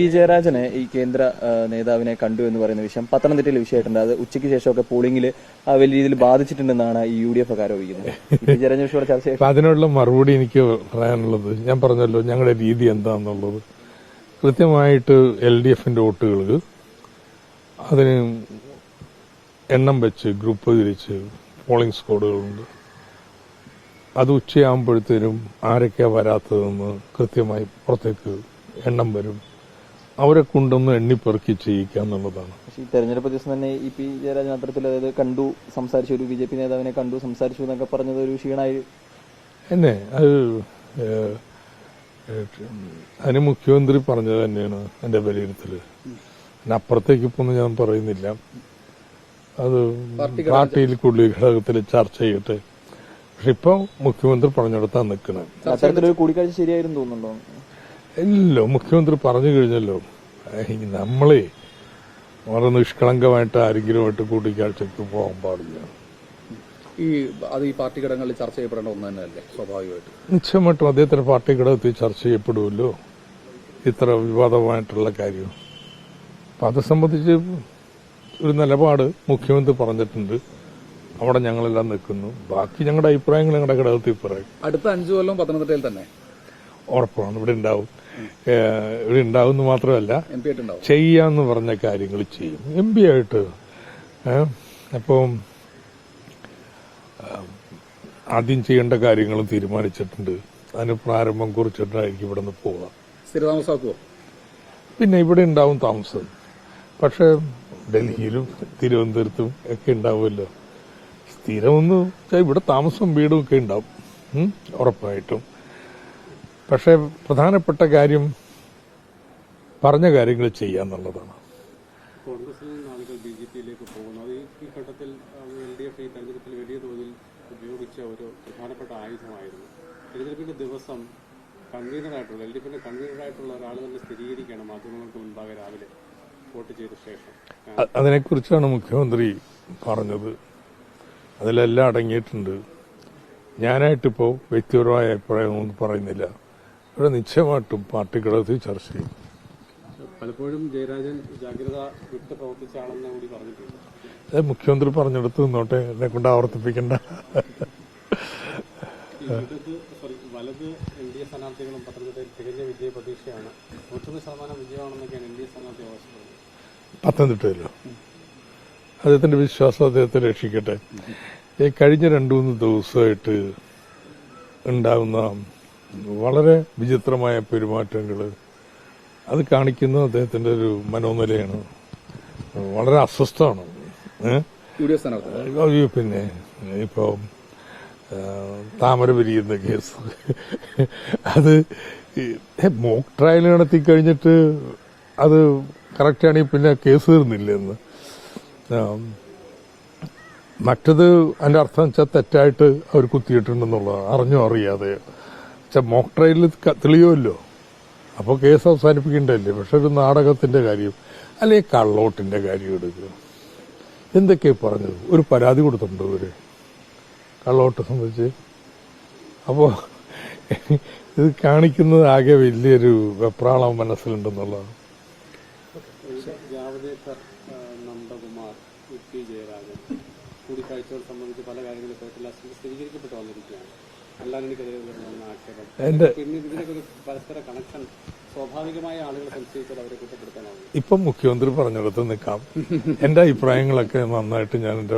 P ജയരാജനെ ഈ കേന്ദ്ര നേതാവിനെ കണ്ടു എന്ന് പറയുന്ന വിഷയം പത്തനംതിട്ടയിൽ വിഷയമായിട്ടുണ്ട്. അത് ഉച്ചയ്ക്ക് ശേഷമൊക്കെ പോളിംഗിൽ വലിയ രീതിയിൽ ബാധിച്ചിട്ടുണ്ടെന്നാണ് ഈ യു ഡി എഫ് ഒക്കെ ആരോപിക്കുന്നത് അതിനുള്ള മറുപടി എനിക്ക് പറയാനുള്ളത് ഞാൻ പറഞ്ഞല്ലോ ഞങ്ങളുടെ രീതി എന്താണെന്നുള്ളത് കൃത്യമായിട്ട് എൽ ഡി എഫിന്റെ വോട്ടുകൾ അതിന് എണ്ണം വെച്ച് ഗ്രൂപ്പ് തിരിച്ച് പോളിംഗ് സ്കോഡുകളുണ്ട് അത് ഉച്ചയാകുമ്പോഴത്തേനും ആരൊക്കെയാ വരാത്തതെന്ന് കൃത്യമായി പുറത്തേക്ക് എണ്ണം വരും. അവരെ കൊണ്ടൊന്ന് എണ്ണിപ്പെറുക്കി ചെയ്യിക്കുക എന്നുള്ളതാണ്. പക്ഷേ ഈ തെരഞ്ഞെടുപ്പ് ദിവസം തന്നെ ഇ പി. ജയരാജൻ അത്തരത്തിൽ അതായത് കണ്ടു സംസാരിച്ചു ഒരു ബി ജെ പി നേതാവിനെ കണ്ടു സംസാരിച്ചു എന്നൊക്കെ പറഞ്ഞത് ഒരു ക്ഷീണമായി. എന്നെ അത് അതിന് മുഖ്യമന്ത്രി പറഞ്ഞത് തന്നെയാണ് എന്റെ വിലയിരുത്തൽ അപ്പുറത്തേക്ക് ഇപ്പൊ ഒന്നും ഞാൻ പറയുന്നില്ല. അത് പാർട്ടിയിൽ കൂടുതൽ ഘടകത്തിൽ ചർച്ച ചെയ്യട്ടെ. പക്ഷെ ഇപ്പൊ മുഖ്യമന്ത്രി പറഞ്ഞെടുത്താ നിൽക്കണം കൂടിക്കാഴ്ച ശരിയായിരുന്നു തോന്നുന്നുണ്ടോ? ഇല്ലല്ലോ മുഖ്യമന്ത്രി പറഞ്ഞു കഴിഞ്ഞല്ലോ. നമ്മളെ വളരെ നിഷ്കളങ്കമായിട്ട് ആരെങ്കിലുമായിട്ട് കൂട്ടിക്കാഴ്ചക്ക് പോകാൻ പാടില്ല. ഈ അത് ഈ പാർട്ടി ഘടകങ്ങളിൽ ചർച്ച ചെയ്യപ്പെടേണ്ട ഒന്ന് തന്നെയല്ലേ സ്വാഭാവികമായിട്ട്? നിശ്ചയമായിട്ടും അദ്ദേഹത്തിന്റെ പാർട്ടി ഘടകത്തിൽ ചർച്ച ചെയ്യപ്പെടുമല്ലോ. ഇത്ര വിവാദമായിട്ടുള്ള കാര്യം. അപ്പൊ അത് സംബന്ധിച്ച് ഒരു നിലപാട് മുഖ്യമന്ത്രി പറഞ്ഞിട്ടുണ്ട്. അവിടെ ഞങ്ങളെല്ലാം നിൽക്കുന്നു. ബാക്കി ഞങ്ങളുടെ അഭിപ്രായങ്ങൾ ഞങ്ങളുടെ ഘടകത്തിൽ പറയും. അടുത്ത അഞ്ചു കൊല്ലം പത്തനംതിട്ടയിൽ തന്നെ. ഉറപ്പാണ്. ഇവിടെ ഉണ്ടാവും. ഇവിടെ ഉണ്ടാവും എന്ന് മാത്രമല്ല ചെയ്യാന്ന് പറഞ്ഞ കാര്യങ്ങൾ ചെയ്യും. എം പി ആയിട്ട് അപ്പം ആദ്യം ചെയ്യേണ്ട കാര്യങ്ങളും തീരുമാനിച്ചിട്ടുണ്ട്. അതിന് പ്രാരംഭം കുറിച്ചിട്ടായിരിക്കും ഇവിടെ നിന്ന് പോവുക പിന്നെ ഇവിടെ ഉണ്ടാവും താമസം. പക്ഷെ ഡൽഹിയിലും തിരുവനന്തപുരത്തും ഒക്കെ ഉണ്ടാവുമല്ലോ. സ്ഥിരമൊന്നും ഇവിടെ താമസം വീടും ഒക്കെ ഉണ്ടാവും. ഉറപ്പായിട്ടും. പക്ഷെ പ്രധാനപ്പെട്ട കാര്യം പറഞ്ഞ കാര്യങ്ങൾ ചെയ്യാന്നുള്ളതാണ് കോൺഗ്രസിൽ നിന്ന് ആളുകൾ ബി ജെ പിയിലേക്ക് പോകുന്നു. അത് ഈ- ഈ ഘട്ടത്തിൽ എൽ ഡി എഫ് ഈ തെരഞ്ഞെടുപ്പിൽ വലിയ തോതിൽ ഉപയോഗിച്ച ഒരു പ്രധാനപ്പെട്ട ആയുധമായിരുന്നു. തെരഞ്ഞെടുപ്പിന്റെ ദിവസം കൺവീനറായിട്ടുള്ള എൽ ഡി എഫിന്റെ കൺവീനറായിട്ടുള്ള ഒരാൾ തന്നെ സ്ഥിരീകരിക്കണം മാധ്യമങ്ങൾക്ക് മുൻപാകെ രാവിലെ വോട്ട് ചെയ്ത ശേഷം. അതിനെക്കുറിച്ചാണ് മുഖ്യമന്ത്രി പറഞ്ഞത്. അതിലെല്ലാം അടങ്ങിയിട്ടുണ്ട്. ഞാനായിട്ടിപ്പോ വ്യക്തിപരമായ അഭിപ്രായമൊന്നും പറയുന്നില്ല. ഇവിടെ നിശ്ചയമായിട്ടും പാർട്ടി ഘടകത്തിൽ ചർച്ച ചെയ്യും. പലപ്പോഴും ജയരാജൻ ജാഗ്രത വിട്ട് പ്രവർത്തിച്ച ആളെന്ന് കൂടി പറഞ്ഞിട്ടുണ്ട്. അത് മുഖ്യമന്ത്രി പറഞ്ഞെടുത്ത് നിന്നോട്ടെ എന്നെ കൊണ്ട് ആവർത്തിപ്പിക്കണ്ട. വലത് എൻ ഡി എ സ്ഥാനാർത്ഥികളും പത്തനംതിട്ടയിൽ തികഞ്ഞ വിജയ പ്രതീക്ഷയാണ്. നൂറ്റൊന്ന് ശതമാനം വിജയമാണെന്നൊക്കെയാണ് എൻ ഡി എ സ്ഥാനാർത്ഥി ആവശ്യപ്പെടുന്നത്. പത്തനംതിട്ടയിലോ? അദ്ദേഹത്തിന്റെ വിശ്വാസം അദ്ദേഹത്തെ രക്ഷിക്കട്ടെ. ഈ കഴിഞ്ഞ രണ്ടു മൂന്ന് ദിവസമായിട്ട് ഉണ്ടാകുന്ന വളരെ വിചിത്രമായ പെരുമാറ്റങ്ങൾ അത് കാണിക്കുന്ന അദ്ദേഹത്തിന്റെ ഒരു മനോനിലയാണ്. വളരെ അസ്വസ്ഥമാണ്. അയ്യോ പിന്നെ ഇപ്പോ താമര പിരിയുന്ന കേസ്. അത് മോക്ക് ട്രയൽ നടത്തി കഴിഞ്ഞിട്ട് അത് കറക്റ്റാണെങ്കിൽ പിന്നെ കേസ് തീർന്നില്ലെന്ന്. മറ്റത് അതിന്റെ അർത്ഥം വെച്ചാൽ തെറ്റായിട്ട് അവർ കുത്തിയിട്ടുണ്ടെന്നുള്ളതാണ്. അറിഞ്ഞോ അറിയാതെ വെച്ചാൽ മോക്ക് ട്രയലിൽ തെളിയുമല്ലോ. അപ്പോൾ കേസ് അവസാനിപ്പിക്കേണ്ടല്ലേ പക്ഷെ ഒരു നാടകത്തിന്റെ കാര്യം അല്ലെങ്കിൽ കള്ളോട്ടിന്റെ കാര്യം എടുക്കുക എന്തൊക്കെയാണ് പറഞ്ഞത്? ഒരു പരാതി കൊടുത്തിട്ടുണ്ടോ ഇവർ? കള്ളോട്ട് സംബന്ധിച്ച്? അപ്പോൾ ഇത് കാണിക്കുന്നത് ആകെ വലിയൊരു വെപ്രാളം മനസ്സിലുണ്ടെന്നുള്ളതാണ്. നന്ദകുമാർ കൂടിക്കാഴ്ചകൾ സംബന്ധിച്ച് പല കാര്യങ്ങളും സ്ഥിരീകരിക്കപ്പെട്ടു വന്നിരിക്കുകയാണ് കുറ്റപ്പെടുത്താനാവും ഇപ്പം മുഖ്യമന്ത്രി പറഞ്ഞിടത്ത് നിൽക്കാം. എന്റെ അഭിപ്രായങ്ങളൊക്കെ നന്നായിട്ട് ഞാൻ എന്റെ